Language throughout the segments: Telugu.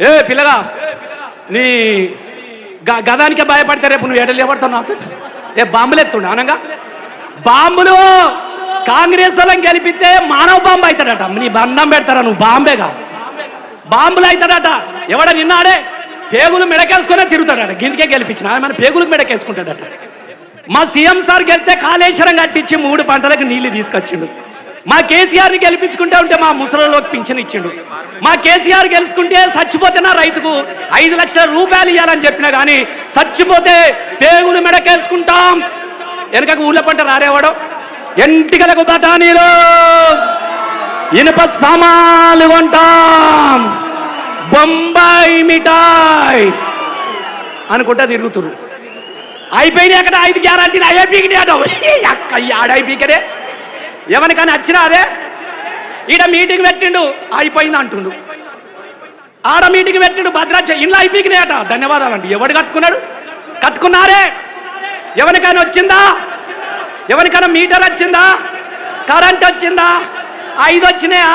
ఏ పిల్లగా నీ గ- గదానికే భయపడితే రేపు నువ్వు ఎడలు ఎవడతావు నాతో? ఏ బాంబులు ఎత్తుండు అనగా బాంబులు కాంగ్రెస్ వాళ్ళని గెలిపిస్తే మానవ బాంబు అవుతాడట. నీ బంధం పెడతారా నువ్వు? బాంబేగా? బాంబులు అవుతాడట. ఎవడ నిన్నాడే పేగులు మెడకేసుకునే తిరుగుతాడట. గిందికే గెలిపించిన. ఆయన మన పేగులకు మెడకేసుకుంటాడట. మా సీఎం సార్ గెలిస్తే కాళేశ్వరం కట్టించి మూడు పంటలకు నీళ్ళు తీసుకొచ్చిండు. మా కేసీఆర్ని గెలిపించుకుంటా ఉంటే మా ముసలిలోకి పింఛన్ ఇచ్చిండు. మా కేసీఆర్ గెలుచుకుంటే చచ్చిపోతే నా రైతుకు ఐదు లక్షల రూపాయలు ఇవ్వాలని చెప్పినా కానీ చచ్చిపోతే పేగులు మెడకేసుకుంటాం వెనకకు ఊళ్ళ పంట రారేవాడు. ఎంటికలకు బఠానీలు. ఇనుప సామాన్లు కొంటాం. బొంబాయి మిఠాయ్ అనుకుంటా తిరుగుతురు అయిపోయినాయి అక్కడ ఐదు గ్యారంటీలు. అయ్యే అక్కడ అట అక్క ఈ ఆడ పీకడే ఎవరికైనా వచ్చినా అదే? ఈడ మీటింగ్ పెట్టిండు అయిపోయింది అంటుండు. ఆడ మీటింగ్ పెట్టిండు భద్రాచ ఇంట్లో అయిపోయినాయట ధన్యవాదాలు అండి ఎవడు కట్టుకున్నాడు? కట్టుకున్నారే. ఎవరికైనా వచ్చిందా? ఎవరికైనా మీటర్ వచ్చిందా? కరెంట్ వచ్చిందా? ఐదు వచ్చినాయా?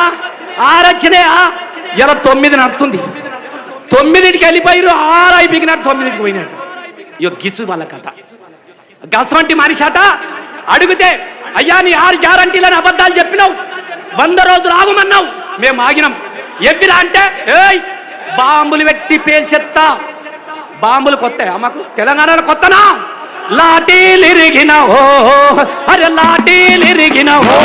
ఆరు వచ్చినాయా? ఇలా తొమ్మిది నడుతుంది. తొమ్మిదింటికి వెళ్ళిపోయారు ఆరు అయిపోయినాడు తొమ్మిదింటికి పోయినాడు ఇక గిసు వాళ్ళ కథ. గసవంటి మనిషి అట అడిగితే అయ్యా నీ ఆరు గ్యారంటీలని అబద్ధాలు చెప్పినావు. వంద రోజులు ఆగమన్నావు. మేము ఆగినాం. ఎవ్విరా అంటే ఏయ్ బాంబులు పెట్టి పేల్చెత్తా. బాంబులు కొత్త మాకు తెలంగాణలో కొత్తనా? లాఠీలిరిగిన ఓ అరే లాఠీలిరిగిన ఓ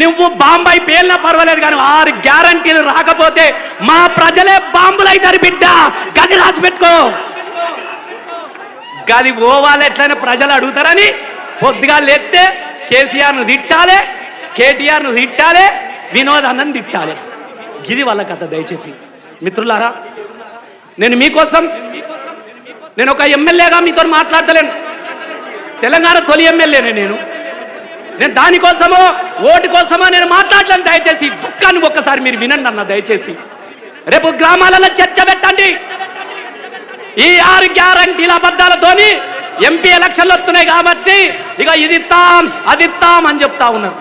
నువ్వు బాంబాయి పేలినా పర్వాలేదు కానీ ఆరు గ్యారంటీలు రాకపోతే మా ప్రజలే బాంబులు అవుతారు బిడ్డ. గది రాసి పెట్టుకో గది పోవాలి ఎట్లయినా ప్రజలు అడుగుతారని పొద్దుగా లేస్తే కేసీఆర్ను తిట్టాలి కేటీఆర్ను తిట్టాలి వినోద్ అన్నని తిట్టాలి. గిది వాళ్ళ కథ దయచేసి. మిత్రులారా నేను మీకోసం నేను ఒక ఎమ్మెల్యేగా మీతో మాట్లాడతలేను. తెలంగాణ తొలి ఎమ్మెల్యేనే నేను. నేను దానికోసమో ఓటు కోసమో నేను మాట్లాడలేను. దయచేసి దుఃఖాన్ని ఒక్కసారి మీరు వినండి అన్న దయచేసి. రేపు గ్రామాలలో చర్చ పెట్టండి. ఈ ఆరు గ్యారంటీల అబద్ధాలతోని ఎంపీ ఎలక్షన్లు వస్తున్నాయి కాబట్టి ఇక ఇది తాం అది తాం అని చెప్తా ఉన్నారు.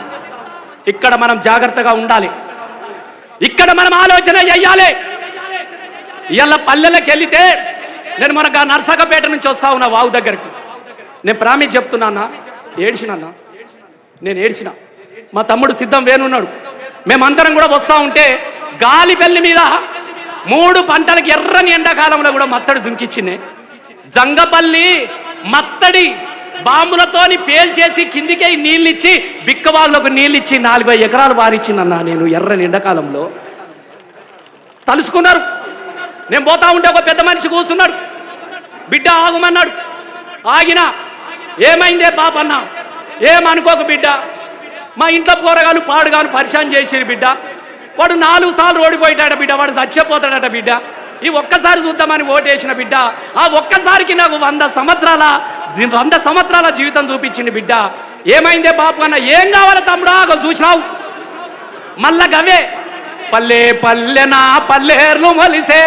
ఇక్కడ మనం జాగ్రత్తగా ఉండాలి. ఇక్కడ మనం ఆలోచన చెయ్యాలి ఇవాళ పల్లెలకు వెళితే నేను మనకు ఆ నర్సకపేట నుంచి వస్తా ఉన్నా వావు దగ్గరికి. నేను ప్రామిస్ చెప్తున్నానా ఏడ్చినన్నా నేను ఏడ్చిన. మా తమ్ముడు సిద్ధం వేనున్నాడు మేమందరం కూడా వస్తా ఉంటే గాలి పెళ్ళి మీద మూడు పంటలకు ఎర్రని ఎండాకాలంలో కూడా మత్తడి దుంకిచ్చింది. జంగపల్లి మత్తడి బాంబులతోని పేల్చేసి కిందికి నీళ్ళిచ్చి బిక్కవాళ్ళకు నీళ్ళిచ్చి నాలుగు ఎకరాలు వారిచ్చిందన్నా నేను ఎర్రని ఎండాకాలంలో. తలుసుకున్నారు. నేను పోతా ఉంటే ఒక పెద్ద మనిషి కూర్చున్నాడు. బిడ్డ ఆగమన్నాడు. ఆగిన. ఏమైందే బాబన్నా ఏమనుకోక బిడ్డ? మా ఇంట్లో పోరగాలు పాడుగాను పరిశాన్ చేసిరు బిడ్డ. వాడు నాలుగు సార్లు ఓడిపోయాడట బిడ్డ. వాడు చచ్చిపోతాడట బిడ్డ. ఈ ఒక్కసారి చూద్దామని ఓటేసిన బిడ్డ. ఆ ఒక్కసారికి నాకు వంద సంవత్సరాల వంద సంవత్సరాల జీవితం చూపించింది బిడ్డ. ఏమైందే బాపు అన్న? ఏం కావాలి తమ్ముడా? అగో చూసినావు? మళ్ళా గవే పల్లె పల్లె నా పల్లెర్లు మలిసే.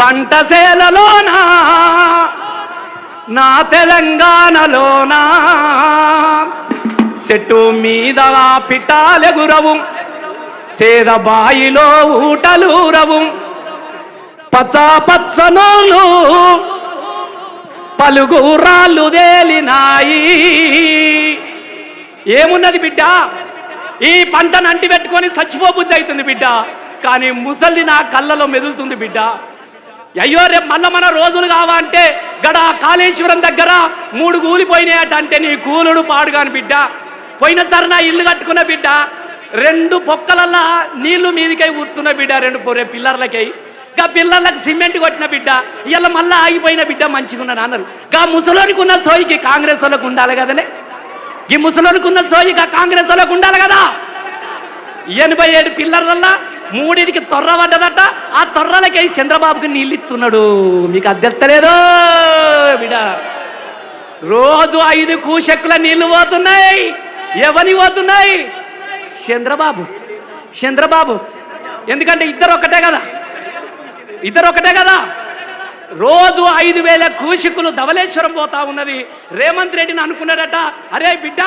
పంట సేలలోనా? నా తెలంగాణలోనా? చెట్టు మీద పిటాలెగురవు సేద బాయిలో ఊటలూరవు. పచ్చపచ్చనోలు పలుగురాళ్ళు తేలినాయి. ఏమున్నది బిడ్డ? ఈ పంటను అంటి పెట్టుకొని చచ్చిపోబుద్ధి అవుతుంది బిడ్డ. కానీ ముసలి నా కళ్ళలో మెదులుతుంది బిడ్డ. అయ్యో రేపు మళ్ళీ మన రోజులు కావాలంటే గడ కాళేశ్వరం దగ్గర మూడు కూలిపోయినాయట అంటే నీ కూలుడు పాడుగాని బిడ్డ. పోయినసారి నా ఇల్లు కట్టుకున్న బిడ్డ. రెండు పొక్కలల్లా నీళ్ళు మీదికై ఊరుతున్న బిడ్డ రెండు పొరే పిల్లర్లకై. గా పిల్లలకు సిమెంట్ కొట్టిన బిడ్డ. ఇలా మళ్ళా ఆగిపోయిన బిడ్డ మంచిగా ఉన్న అన్నారు. గా ముసలోనికి ఉన్న సోయికి కాంగ్రెస్ వాళ్ళకు ఉండాలి కదనే? ఈ ముసలోనికి ఉన్న కాంగ్రెస్ వాళ్ళకు ఉండాలి కదా? ఎనభై ఏడు పిల్లర్లల్లా మూడింటికి తొర్ర పడ్డదట. ఆ తొర్రలకి చంద్రబాబుకి నీళ్ళు ఇస్తున్నాడు మీకు అద్దెత్తలేదో బిడ. రోజు ఐదు కూశక్కుల నీళ్ళు పోతున్నాయి. ఎవని పోతున్నాయి? చంద్రబాబు. చంద్రబాబు. ఎందుకంటే ఇద్దరు ఒకటే కదా? ఇద్దరు ఒకటే కదా? రోజు ఐదు వేల కూషికులు ధవలేశ్వరం పోతా ఉన్నది. రేవంత్ రెడ్డిని అనుకున్నాడట. అరే బిడ్డ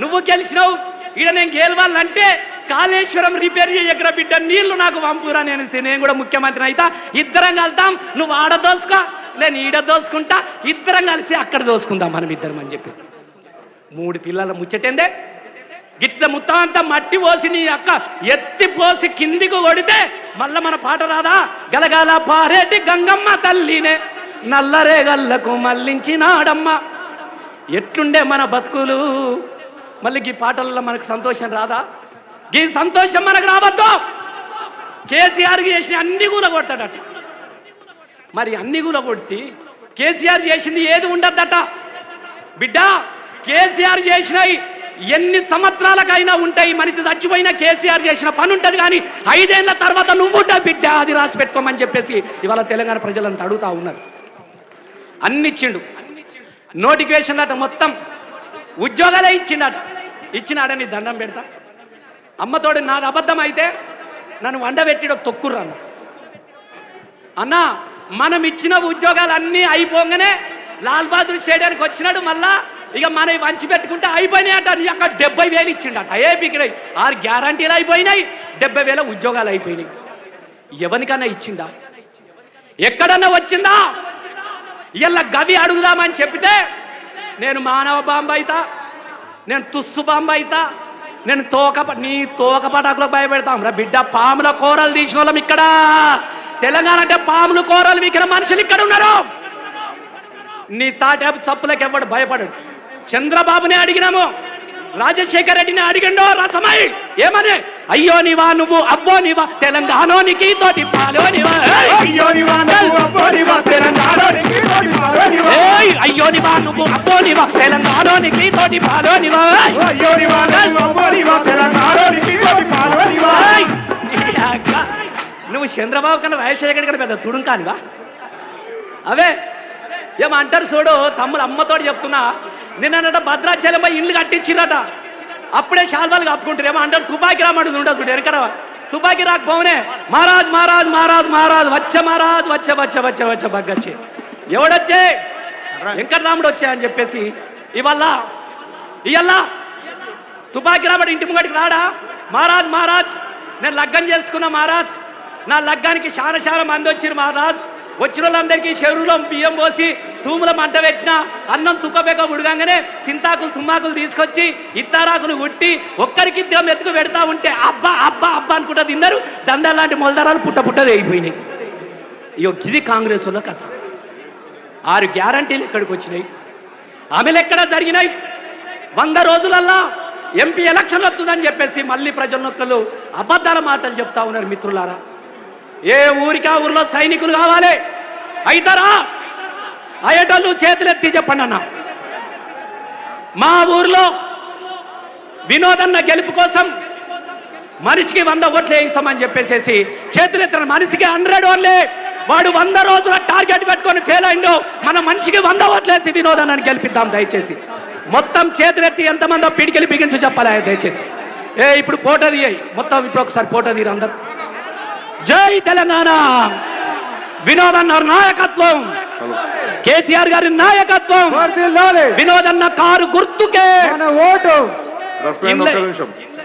నువ్వు గెలిచినావు. ఈడ నేను గెలవాలంటే కాళేశ్వరం రిపేర్ చేయకరా బిడ్డ? నీళ్ళు నాకు పంపురా నేను నేను కూడా ముఖ్యమంత్రి అయితా. ఇద్దరం కలుతాం నువ్వు ఆడ దోసుకో నేను ఈడ దోసుకుంటా. ఇద్దరం కలిసి అక్కడ దోసుకుందాం మనం ఇద్దరం అని చెప్పేసి. మూడు పిల్లల ముచ్చటేందే? గిట్ల మొత్తం అంతా మట్టి పోసి నీ అక్క ఎత్తి పోసి కిందికి కొడితే మళ్ళా మన పాట రాదా? గలగల పారేటి గంగమ్మ తల్లినే నల్లరేగల్లకు మళ్ళించినాడమ్మ. ఎట్లుండే మన బతుకులు? మళ్ళీ ఈ పాటల్లో మనకు సంతోషం రాదా? ఈ సంతోషం మనకు రావద్దు. కేసీఆర్ చేసిన అన్ని కూడా కొడతాడట మరి అన్ని కూడా కొడితే కేసీఆర్ చేసింది ఏది ఉండద్దట? బిడ్డ కేసీఆర్ చేసినవి ఎన్ని సంవత్సరాలకైనా ఉంటాయి. మనిషి చచ్చిపోయిన కేసీఆర్ చేసిన పని ఉంటుంది కానీ ఐదేళ్ళ తర్వాత నువ్వు బిడ్డ అది రాసి పెట్టుకోమని చెప్పేసి ఇవాళ తెలంగాణ ప్రజలను అడుగుతా ఉన్నారు. అన్నిచ్చిండు. నోటిఫికేషన్ అట మొత్తం ఉద్యోగాలే ఇచ్చిండట. ఇచ్చినాడని దండం పెడతా? అమ్మతోడు నాది అబద్ధం అయితే నన్ను వండబెట్టిడో తొక్కుర్రన్న అన్నా. మనం ఇచ్చిన ఉద్యోగాలన్నీ అయిపోగానే లాల్ బహదూర్ స్టేడియానికి వచ్చినాడు మళ్ళా ఇక మనం వంచి పెట్టుకుంటే అయిపోయినాయి అంట నీ అక్కడ డెబ్బై వేలు ఇచ్చిండట. ఏ పికినాయి ఆరు గ్యారంటీలు అయిపోయినాయి డెబ్బై వేల ఉద్యోగాలు అయిపోయినాయి. ఎవరికన్నా ఇచ్చిందా? ఎక్కడన్నా వచ్చిందా? ఇలా గవి అడుగుదామని చెప్తే నేను మానవ బాంబైతా. నేను తుస్సు బాంబ నేను తోక నీ తోక పటాకులకు భయపెడతాం. రా బిడ్డ పాముల కూరలు తీసిన వాళ్ళం ఇక్కడ. తెలంగాణ అంటే పాములు కూరలు వికిన మనుషులు ఇక్కడ ఉన్నారు. నీ తాటే చప్పులకు ఎవడు భయపడు చంద్రబాబునే అడిగినాము. రాజశేఖర రెడ్డిని అడిగిండో రసమై ఏమని? అయ్యో నీవా నువ్వు అవ్వో నీవా తెలంగాణోనికి తోటి పాలో నీవా. అయ్యో నీవా నువ్వు అవ్వో నీవా తెలంగాణలోనికి తోటి ఏయ్ అయ్యో నీవా నువ్వు అబ్బో నీవా తెలంగాణోనికి తోటి పాలో నీవా ఏయ్! అయ్యో నీవా నువ్వు తోటి నువ్వు చంద్రబాబు కన్నా రాజశేఖర్ కన్నా పెద్ద తుడుం కానివా అవే ఏమంటారు చూడు తమ్ముడు అమ్మతోటి చెప్తున్నా. నిన్నట భద్రాచలంపై ఇల్లు కట్టించిరట అప్పుడే శాల్వాలు కప్పుకుంటారు. ఏమో అంటారు తుపాకి రామడు ఉంటా చూడు ఎనకడ తుపాకి రాకపోవనే. మహారాజ్ మహారాజ్ మహారాజ్ మహారాజ్ వచ్చ మహారాజ్ వచ్చ వచ్చ వచ్చ వచ్చ బగ్గచ్చే ఎవడొచ్చే? వెంకటరాముడు వచ్చాయని అని చెప్పేసి ఇవల్ల ఇవల్ల తుపాకి రాబడి ఇంటి ముంగడికి రాడా? మహారాజ్ మహారాజ్ నేను లగ్గం చేసుకున్నా మహారాజ్. నా లగ్గానికి చాలా చాలా మంది వచ్చారు మహారాజ్. వచ్చిన వాళ్ళందరికీ చెరువులో బియ్యం పోసి తూముల మంట పెట్టిన అన్నం తుక్కబెక్క ఉడగంగానే సింతాకులు తుమ్మాకులు తీసుకొచ్చి ఇత్తారాకులు ఉట్టి ఒక్కరికి ఇద్దరు ఎత్తుకు పెడతా ఉంటే అబ్బా అబ్బా అబ్బా అనుకుంటా తిన్నారు. దండాలు లాంటి మొలదరాలు పుట్ట పుట్టది అయిపోయినాయి. ఇగో ఇది కాంగ్రెస్ వాళ్ళ కథ. ఆరు గ్యారంటీలు ఇక్కడికి వచ్చినాయి. ఆమెలు ఎక్కడ జరిగినాయి? వంద రోజులల్లా ఎంపీ ఎలక్షన్ వస్తుందని చెప్పేసి మళ్ళీ ప్రజలొక్కలు అబద్ధాల మాటలు చెప్తా ఉన్నారు మిత్రులారా. ఏ ఊరికా ఊర్లో సైనికులు కావాలి? అయితారా? అయ్యేటోళ్ళు చేతులెత్తి చెప్పండి అన్న. మా ఊర్లో వినోదన్న గెలుపు కోసం మనిషికి వంద ఓట్లు వేయిస్తామని చెప్పేసేసి చేతులెత్తిన మనిషికి హండ్రెడ్ ఓన్లే వాడు వంద రోజుల టార్గెట్ పెట్టుకొని ఫెయిల్ అయిందో మన మనిషికి వంద ఓట్లు వేసి వినోదన్నని గెలిపిద్దాం దయచేసి. మొత్తం చేతులెత్తి ఎంతమందో పిడికిలి బిగించి చెప్పాలి దయచేసి. ఏ ఇప్పుడు ఫోటో తీయాయి మొత్తం ఇప్పుడు ఒకసారి ఫోటో తీరు అందరు. జై తెలంగాణ. వినోదన్న నాయకత్వం. కేసీఆర్ గారి నాయకత్వం. వర్ధిల్లాలి. వినోదన్న కారు గుర్తుకే. ఓటు.